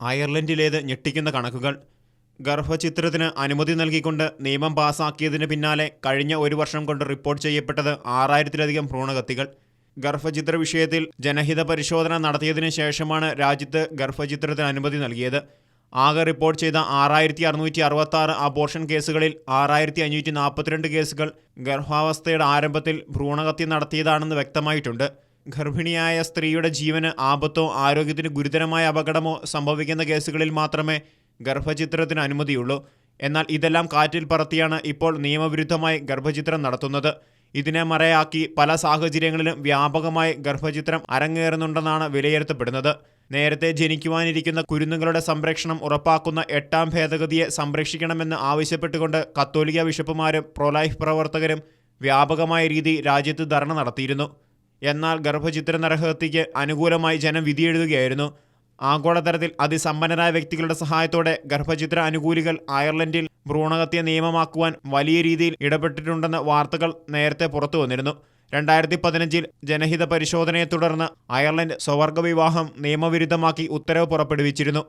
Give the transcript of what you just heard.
അയർലൻഡിലേത് ഞെട്ടിക്കുന്ന കണക്കുകൾ. ഗർഭചിത്രത്തിന് അനുമതി നൽകിക്കൊണ്ട് നിയമം പാസാക്കിയതിന് പിന്നാലെ കഴിഞ്ഞ ഒരു വർഷം കൊണ്ട് റിപ്പോർട്ട് ചെയ്യപ്പെട്ടത് ആറായിരത്തിലധികം ഭ്രൂണകത്തികൾ. ഗർഭചിത്ര വിഷയത്തിൽ ജനഹിത പരിശോധന നടത്തിയതിന് ശേഷമാണ് രാജ്യത്ത് ഗർഭചിത്രത്തിന് അനുമതി നൽകിയത്. ആകെ റിപ്പോർട്ട് ചെയ്ത ആറായിരത്തി അറുന്നൂറ്റി അറുപത്തി ആറ് അബോർഷൻ കേസുകളിൽ ആറായിരത്തി അഞ്ഞൂറ്റി നാൽപ്പത്തിരണ്ട് കേസുകൾ ഗർഭാവസ്ഥയുടെ ആരംഭത്തിൽ ഭ്രൂണഹത്യ നടത്തിയതാണെന്ന് വ്യക്തമായിട്ടുണ്ട്. ഗർഭിണിയായ സ്ത്രീയുടെ ജീവന് ആപത്തോ ആരോഗ്യത്തിന് ഗുരുതരമായ അപകടമോ സംഭവിക്കുന്ന കേസുകളിൽ മാത്രമേ ഗർഭചിത്രത്തിന് അനുമതിയുള്ളൂ. എന്നാൽ ഇതെല്ലാം കാറ്റിൽ പറത്തിയാണ് ഇപ്പോൾ നിയമവിരുദ്ധമായി ഗർഭചിത്രം നടത്തുന്നത്. ഇതിനെ മറയാക്കി പല സാഹചര്യങ്ങളിലും വ്യാപകമായി ഗർഭചിത്രം അരങ്ങേറുന്നുണ്ടെന്നാണ് വിലയിരുത്തപ്പെടുന്നത്. നേരത്തെ ജനിക്കുവാനിരിക്കുന്ന കുരുന്നുകളുടെ സംരക്ഷണം ഉറപ്പാക്കുന്ന എട്ടാം ഭേദഗതിയെ സംരക്ഷിക്കണമെന്ന് ആവശ്യപ്പെട്ടുകൊണ്ട് കത്തോലിക്ക ബിഷപ്പുമാരും പ്രൊലൈഫ് പ്രവർത്തകരും വ്യാപകമായ രീതി രാജ്യത്ത് ധർണ നടത്തിയിരുന്നു. എന്നാൽ ഗർഭചിത്ര നരഹത്യയ്ക്ക് അനുകൂലമായി ജനം വിധിയെഴുതുകയായിരുന്നു. ആഗോളതലത്തിൽ അതിസമ്പന്നരായ വ്യക്തികളുടെ സഹായത്തോടെ ഗർഭചിത്ര അനുകൂലികൾ അയർലൻഡിൽ ഭ്രൂണഹത്യ നിയമമാക്കുവാൻ വലിയ രീതിയിൽ ഇടപെട്ടിട്ടുണ്ടെന്ന വാർത്തകൾ നേരത്തെ പുറത്തു വന്നിരുന്നു. രണ്ടായിരത്തി പതിനഞ്ചിൽ ജനഹിത പരിശോധനയെ തുടർന്ന് അയർലൻഡ് സ്വവർഗ വിവാഹം നിയമവിരുദ്ധമാക്കി ഉത്തരവ് പുറപ്പെടുവിച്ചിരുന്നു.